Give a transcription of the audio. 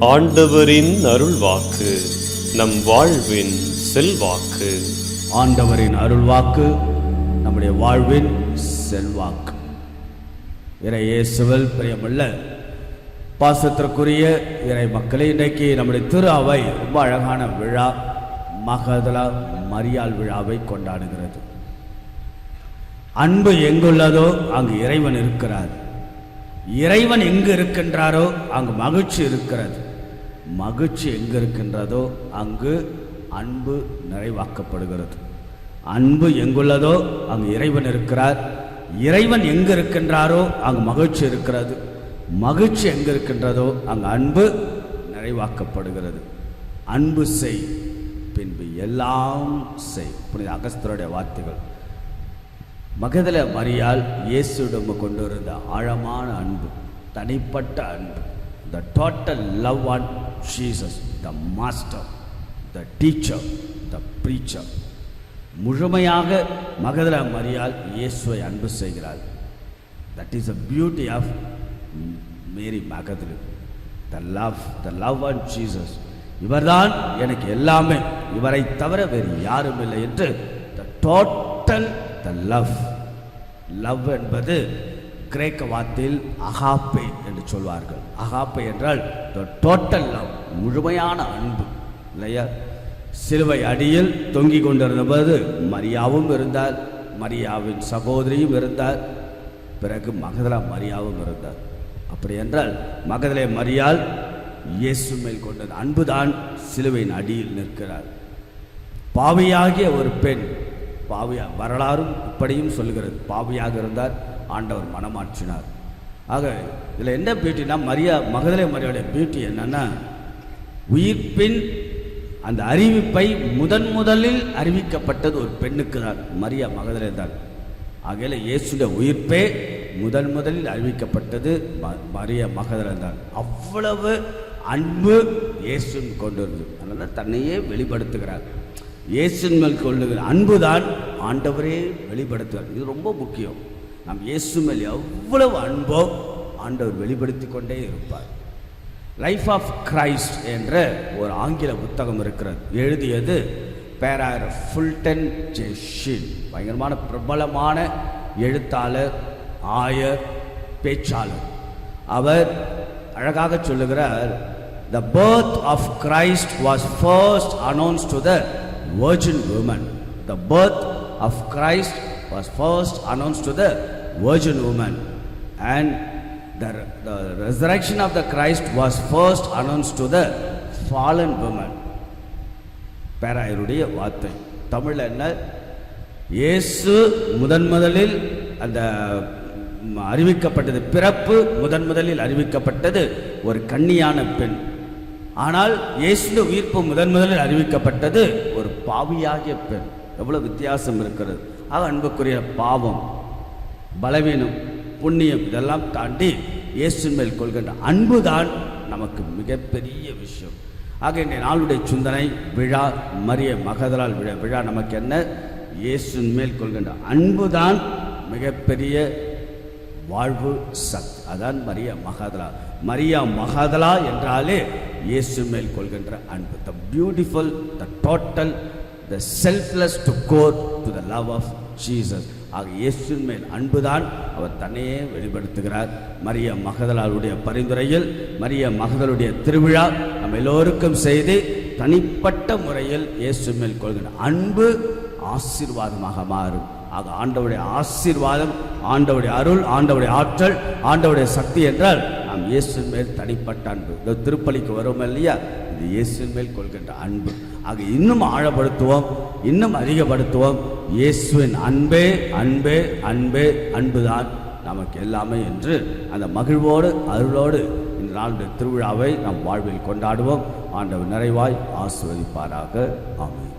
ஆண்டவரின் அருள்வாக்கு நம் வாழ்வின் செல்வாக்கு. ஆண்டவரின் அருள்வாக்கு நம்முடைய வாழ்வின் செல்வாக்கு. இறையேசுவல் பிரியமல்ல பிரியமுள்ள பாசத்திற்குரிய இறை மக்களை இன்றைக்கு நம்முடைய திரு அவை ரொம்ப அழகான விழா மகதலா மரியாள் விழாவை கொண்டாடுகிறது. அன்பு எங்குள்ளதோ அங்கு இறைவன் இருக்கிறார். இறைவன் எங்கு இருக்கின்றாரோ அங்கு மகிழ்ச்சி இருக்கிறது. மகிழ்ச்சி எங்கே இருக்கின்றதோ அங்கு அன்பு நிறைவாக்கப்படுகிறது. அன்பு எங்குள்ளதோ அங்கு இறைவன் இருக்கிறார். இறைவன் எங்கு இருக்கின்றாரோ அங்கு மகிழ்ச்சி இருக்கிறது. மகிழ்ச்சி எங்கு இருக்கின்றதோ அங்கு அன்பு நிறைவாக்கப்படுகிறது. அன்பு செய் பின்பு எல்லாம் செய். புனித அகஸ்தருடைய வார்த்தைகள். மகதல மரியால் இயேசுடம்பு கொண்டு வந்த ஆழமான அன்பு தனிப்பட்ட அன்பு. The total love on Jesus the master the teacher the preacher முழுமையாக மகதரா மரியால் இயேசுவை அன்பு செய்கிறாள். That is a beauty of Mary மகதலு the love the love on Jesus இவர்தான் எனக்கு எல்லாமே. இவரை தவிர வேறு யாரும் இல்லை என்று the total the love love என்பது கிரேக்க வார்த்தையில் அகாப்பே என்று சொல்வார்கள். அகாப்பை என்றால் த டோட்டல் லவ் முழுமையான அன்பு இல்லையா? சிலுவை அடியில் தொங்கிக் கொண்டிருந்தபோது மரியாவும் இருந்தார் மரியாவின் சகோதரியும் இருந்தார் பிறகு மகதலா மரியாவும் இருந்தார். அப்படி என்றால் மகதலை மரியால் இயேசு மேல் கொண்டது அன்புதான் சிலுவையின் அடியில் நிற்கிறார். பாவியாகிய ஒரு பெண் பாவியா வரலாறும் இப்படியும் சொல்கிறது. பாவியாக இருந்தார் ஆண்டவர் மனமாற்றினார். ஆக இதில் என்ன பியூட்டினா மரியா மகதலை மரியாவுடைய பியூட்டி என்னன்னா உயிர்ப்பின் அந்த அறிவிப்பை முதன் முதலில் அறிவிக்கப்பட்டது ஒரு பெண்ணுக்கு தான் மரியா மகதலை தான். ஆகையில் இயேசுடைய உயிர்ப்பே முதன் முதலில் அறிவிக்கப்பட்டது ம- மரியா மகதலே தான். அவ்வளவு அன்பு இயேசுன் கொண்டு வருது. அதனால் தன்னையே வெளிப்படுத்துகிறார். இயேசுன் மேல் கொள்ளுகிற அன்புதான் ஆண்டவரே வெளிப்படுத்துகிறார் இது ரொம்ப முக்கியம். நம் இயேசு மேல் எவ்வளவு அன்போ ஆண்டவர் வெளிப்படுத்தி கொண்டே இருப்பார். லைஃப் ஆஃப் கிரைஸ்ட் என்ற ஒரு ஆங்கில புத்தகம் இருக்கிறது. எழுதியது பேராயர் ஃபுல்டன் ஜெஷின் பயங்கரமான பிரபலமான எழுத்தாளர் ஆயர் பேச்சாளர். அவர் அழகாக சொல்லுகிறார் the birth of Christ was first announce to the virgin woman the birth of Christ was first announced to the virgin woman. And the, the resurrection of the Christ was first announced to the fallen woman. பேராயருடைய வார்த்தை. தமிழ் என்ன? இயேசு முதன் முதலில் அந்த அறிவிக்கப்பட்டது பிறப்பு முதன் முதலில் அறிவிக்கப்பட்டது ஒரு கன்னியான பெண். ஆனால் இயேசு உயிர்ப்பு முதன் முதலில் அறிவிக்கப்பட்டது ஒரு பாவியாகிய பெண். எவ்வளவு வித்தியாசம் இருக்கிறது. ஆக அன்புக்குரிய பாவம் பலவீனம் புண்ணியம் இதெல்லாம் தாண்டி இயேசுவின் மேல் கொள்கின்ற அன்புதான் நமக்கு மிகப்பெரிய விஷயம். ஆக இன்றைய நாளுடைய சிந்தனை விழா மரிய மகதலால் விழா விழா நமக்கு என்ன? இயேசுவின் மேல் கொள்கின்ற அன்புதான் மிகப்பெரிய வாழ்வு சக்தி. அதான் மரியா மகாதலா. மரியா மகாதலா என்றாலே இயேசு மேல் கொள்கின்ற அன்பு. The beautiful the total the selfless to core to the love of Jesus ஆக இயேசுவின் மேல் அன்புதான் அவர் தன்னையே வெளிப்படுத்துகிறார். மரிய மகதலாளுடைய பரிந்துரையில் மரிய மகதலுடைய திருவிழா நம்ம எல்லோருக்கும் செய்து தனிப்பட்ட முறையில் இயேசு மேல் கொள்கிற அன்பு ஆசீர்வாதமாக மாறும். ஆக ஆண்டவுடைய ஆசீர்வாதம் ஆண்டவுடைய அருள் ஆண்டவுடைய ஆற்றல் ஆண்டவுடைய சக்தி என்றால் நாம் இயேசு மேல் தனிப்பட்ட அன்பு. இந்த திருப்பலிக்கு வரும் இல்லையா? இது இயேசுவின் மேல் கொள்கின்ற அன்பு. ஆக இன்னும் ஆழப்படுத்துவோம் இன்னும் அதிகப்படுத்துவோம். இயேசுவின் அன்பே அன்பே அன்பே அன்புதான் நமக்கு எல்லாமே என்று அந்த மகிழ்வோடு அருளோடு இந்த நாளுடைய திருவிழாவை நம் வாழ்வில் கொண்டாடுவோம். ஆண்டவர் நிறைவாய் ஆசிர்வதிப்பாராக. ஆமாம்